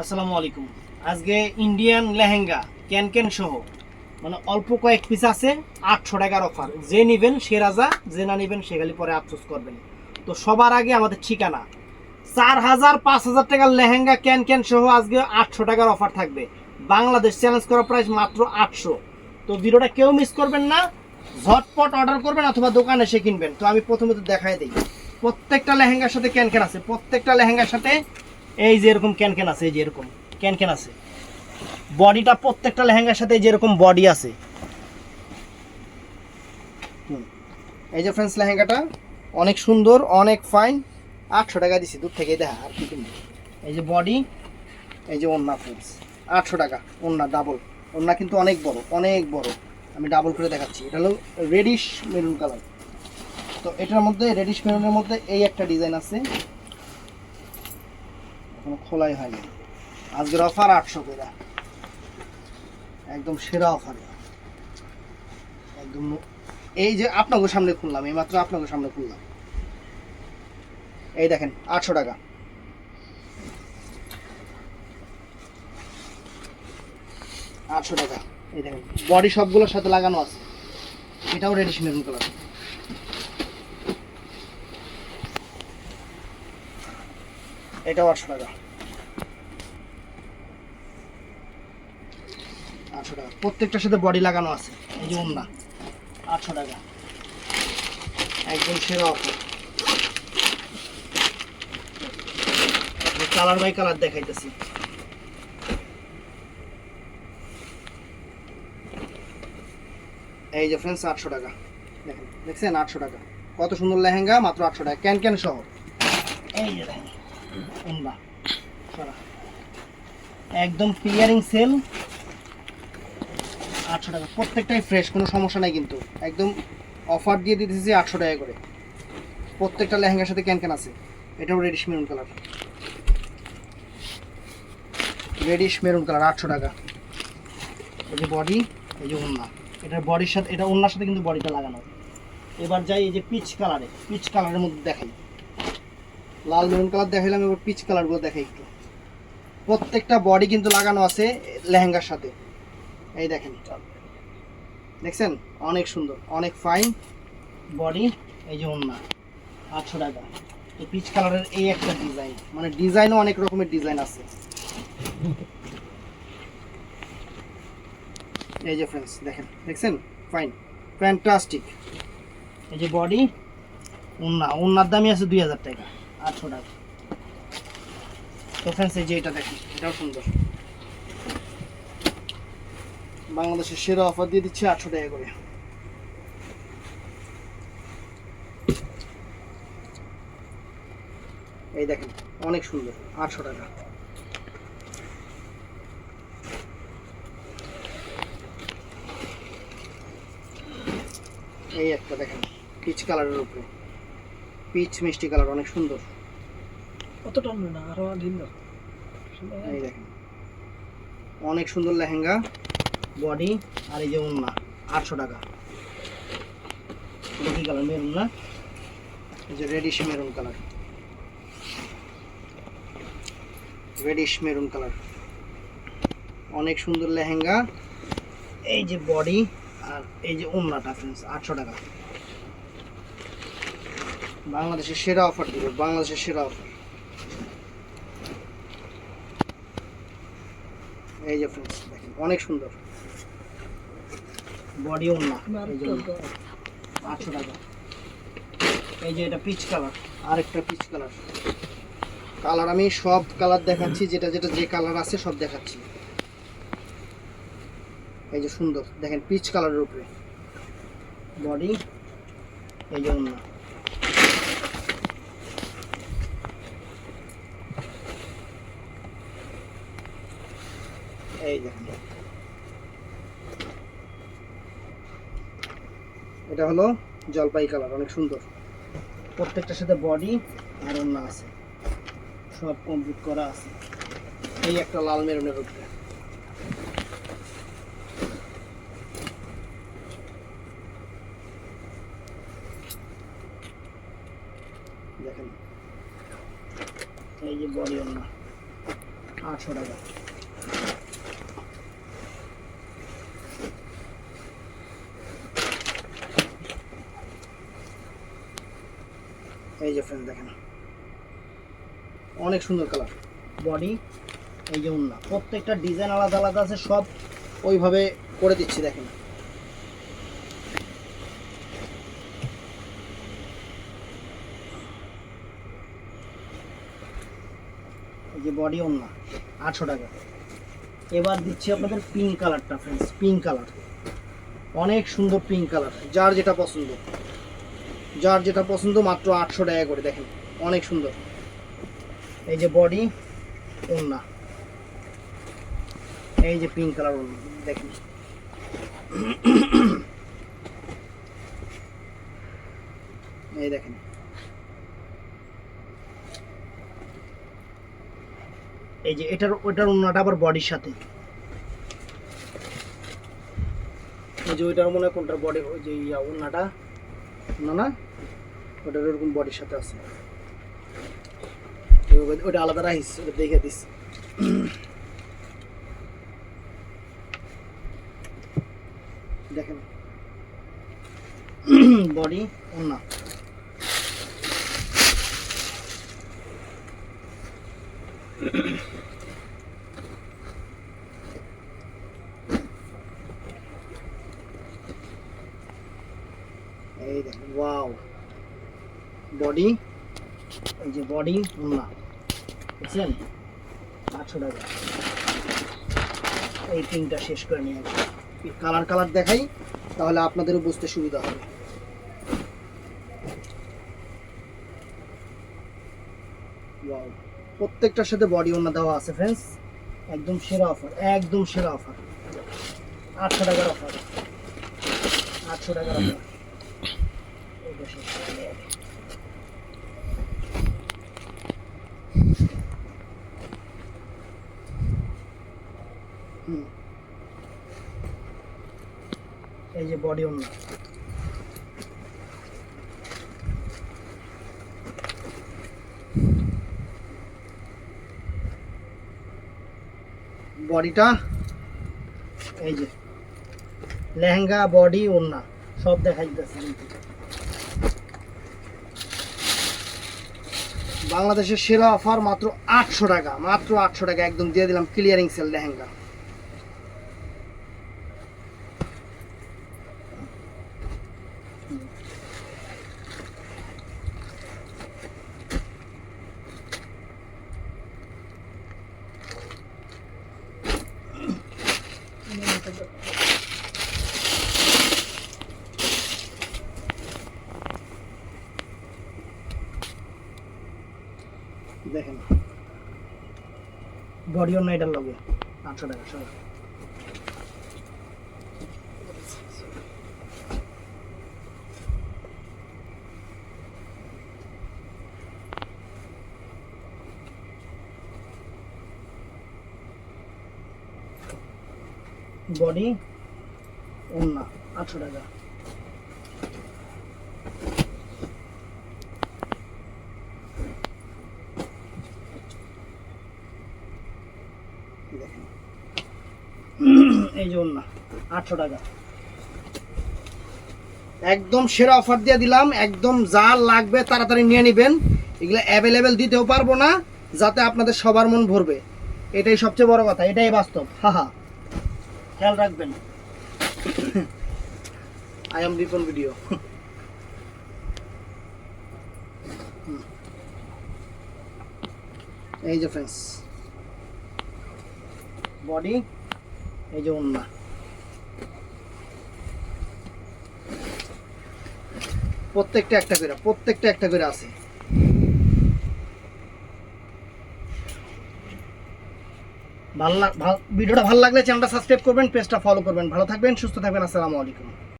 আসসালামু আলাইকুম। আজকে ইন্ডিয়ান লেহেঙ্গা, ক্যান ক্যান সহ মানে অল্প কয়েক পিস আছে, আটশো টাকার অফার যে নেবেন সে রাজা, যে না নেবেন সে খালি পরে আফসোস করবেন। তো সবার আগে আমাদের ঠিকানা। চার হাজার পাঁচ হাজার টাকার লেহেঙ্গা, ক্যান ক্যান সহ আজকে আটশো টাকার অফার থাকবে। বাংলাদেশ চ্যালেঞ্জ করা প্রাইস মাত্র আটশো। তো ভিডিওটা কেউ মিস করবেন না, ঝটপট অর্ডার করবেন অথবা দোকানে এসে কিনবেন। তো আমি প্রথমে তো দেখাই দিই। প্রত্যেকটা লেহেঙ্গার সাথে ক্যান ক্যান আছে। প্রত্যেকটা লেহেঙ্গার সাথে এই যে এরকম ক্যান ক্যান আছে, এই যে এরকম ক্যান ক্যান আছে। বডিটা প্রত্যেকটা লেহেঙ্গার সাথে এই যে এরকম বডি আছে। এই যে ফ্রেন্ডস লেহেঙ্গাটা অনেক সুন্দর, অনেক ফাইন আটশো টাকা দিছি, দূর থেকে দেখা, আর কি কিনবো? এই যে বডি এই যে ওন্না ফ্রেন্ডস আটশো টাকা ওন্না ডাবল ওন্না কিন্তু অনেক বড় অনেক বড়। আমি ডাবল করে দেখাচ্ছি। এটা হলো রেডিশ মেরুন কালার তো এটার মধ্যে রেডিশ মেরুনের মধ্যে এই একটা ডিজাইন আছে। এখনও খোলাই হয়নি। আজকের অফার আটশো করে। একদম সেরা অফার একদম এই যে আপনাকে সামনে খুললাম, এই মাত্র আপনাকে সামনে খুললাম। এই দেখেন, আটশো টাকা। আটশো টাকা। এই দেখেন বডি সবগুলোর সাথে লাগানো আছে। এটাও রেডিশ মেরুন কালার এটাও আটশো টাকা। আটশো টাকা। প্রত্যেকটার সাথে বডি লাগানো আছে, এই যে ওন্না আটশো টাকা। একদম সেরা অফার কালার বাই কালার দেখাইতেছি। এই যে ফ্রেন্ডস আটশো টাকা। দেখেন, দেখছেন? আটশো টাকা। কত সুন্দর লেহেঙ্গা, মাত্র আটশো টাকা। ক্যান ক্যান সহ এই যে দেখেন। একদম ক্লিয়ারিং সেল আটশো টাকা। প্রত্যেকটাই ফ্রেশ কোনো সমস্যা নাই কিন্তু। একদম অফার দিয়ে দিতেছি আটশো টাকা করে। প্রত্যেকটা লেহেঙ্গার সাথে ক্যান ক্যান আছে। এটাও reddish maroon colour reddish maroon colour আটশো টাকা। এই যে বডি এই যে ওন্না এটার বডির সাথে, এটা ওন্নার সাথে কিন্তু বডিটা লাগানো। এবার যাই এই যে পিচ কালারে পিচ কালারের মধ্যে দেখাই। লাল মেরুন কালার দেখাইলাম, এবার পিচ কালারগুলো দেখাই একটু। প্রত্যেকটা বডি কিন্তু লাগানো আছে লেহেঙ্গার সাথে। এই দেখেন। দেখছেন? অনেক সুন্দর, অনেক ফাইন বডি এই যে ওন্না, আটশো টাকা। তো পিচ কালারের এই একটা ডিজাইন মানে ডিজাইনও অনেক রকমের ডিজাইন আছে। এই যে ফ্রেন্ডস দেখেন, দেখছেন? ফাইন ফ্যান্টাস্টিক এই যে বডি ওন্না, ওন্নার দামই আছে দুই হাজার টাকা। আটশো টাকা। তো ফ্রেন্ডস এই যে এটা দেখেন, এটাও সুন্দর। বাংলাদেশের সেরা অফার দিয়ে দিচ্ছে আটশো টাকা করে। এই দেখেন, অনেক সুন্দর, আটশো টাকা। এই একটা দেখেন পিচ কালারের উপরে। পিচ মিষ্টি কালার অনেক সুন্দর। না আরও ঢিল অনেক সুন্দর লেহেঙ্গা বডি আর এই যে ওন্না আটশো টাকা। এটা কি কালার মেরুন না? এই যে reddish maroon colour reddish maroon colour অনেক সুন্দর লেহেঙ্গা, এই যে বডি আর এই যে ওন্নাটা ফ্রেন্ডস আটশো টাকা। বাংলাদেশের সেরা অফার দিব, বাংলাদেশের সেরা অফার এই যে ফ্রেন্ডস দেখেন অনেক সুন্দর। বডি ওন্না এই যে আটশো টাকা। এই যে এটা পিচ কালার আরেকটা পিচ কালার কালার আমি সব কালার দেখাচ্ছি যেটা যেটা যে কালার আছে সব দেখাচ্ছি। এই যে সুন্দর দেখেন পিচ কালারের উপরে। বডি এই যে ওন্না এই দেখেন এটা হলো জলপাই কালার অনেক সুন্দর। প্রত্যেকটার সাথে বডি আর অন্য আছে। সব কমপ্লিট করা আছে। এই একটা লাল মেরুনের উপরে। দেখেন। এই যে বডি অন্য। আটশো টাকা। এই যে ফ্রেন্ড দেখেন। অনেক সুন্দর কালার বডি এই যে উন্না। প্রত্যেকটা ডিজাইন আলাদা আলাদা আছে, সব ওইভাবে করে দিচ্ছি, দেখেন। যে বডি আটশো টাকা। এবার দিচ্ছি আপনাদের পিঙ্ক কালারটা ফ্রেন্ডস পিঙ্ক কালার অনেক সুন্দর পিঙ্ক কালার যার যেটা পছন্দ। যার যেটা পছন্দ মাত্র আটশো টাকা করে, দেখেন, অনেক সুন্দর। এই যে বডি ওন্না এই যে পিঙ্ক কালার দেখেন। এই দেখেন। এই যে এটার, ওটার ওন্নাটা আবার বডির সাথে। এই যে ওইটার মনে হয় কোনটার বডি ওই যে ইয়া না না? ওটার ওরকম বডির সাথে আছে। ওটা আলাদা রাখিস ওটা দেখে দিস। দেখেন। বডি ওন্না এই দেখেন ওয়াও বডি এই যে বডি ওন্না বুঝছেন? আটশো টাকা। এই পিনটা শেষ করে নিয়ে আসি। কালার কালার দেখাই, তাহলে আপনাদেরও বুঝতে সুবিধা হবে। প্রত্যেকটার সাথে বডি ওন্না দেওয়া আছে ফ্রেন্ডস একদম সেরা অফার একদম সেরা অফার আটশো টাকার অফার আটশো টাকার অফার এইটা শেষ করে নিয়ে আসি। হুম। এই যে বডি বডিটা এই যে লেহেঙ্গা বডি ওন্না সব দেখা যাচ্ছে বাংলাদেশের সেরা অফার মাত্র আটশো টাকা। মাত্র আটশো টাকা একদম দিয়ে দিলাম ক্লিয়ারিং সেল লেহেঙ্গা। দেখেন। বডি অন্য এটার লগে। আটশো টাকা সব বডি অন্য আটশো টাকা। দেখেন এই যে আটশো টাকা। একদম সেরা অফার দিয়ে দিলাম, একদম যা লাগবে তাড়াতাড়ি নিয়ে নেবেন। এগুলো অ্যাভেলেবেল দিতেও পারব না, যাতে আপনাদের সবার মন ভরবে। এটাই সবচেয়ে বড় কথা, এটাই বাস্তব। হা হা। খেয়াল রাখবেন। আই এম রিপন ভিডিও এই যে ফ্রেন্ডস বডি, এই যে ওন্না প্রত্যেকটা একটা করে, প্রত্যেকটা একটা করে আছে। ভালো ভিডিওটা ভালো লাগলে চ্যানেলটা সাবস্ক্রাইব করবেন পেজটা ফলো করবেন। ভালো থাকবেন, সুস্থ থাকবেন, আসসালামু আলাইকুম।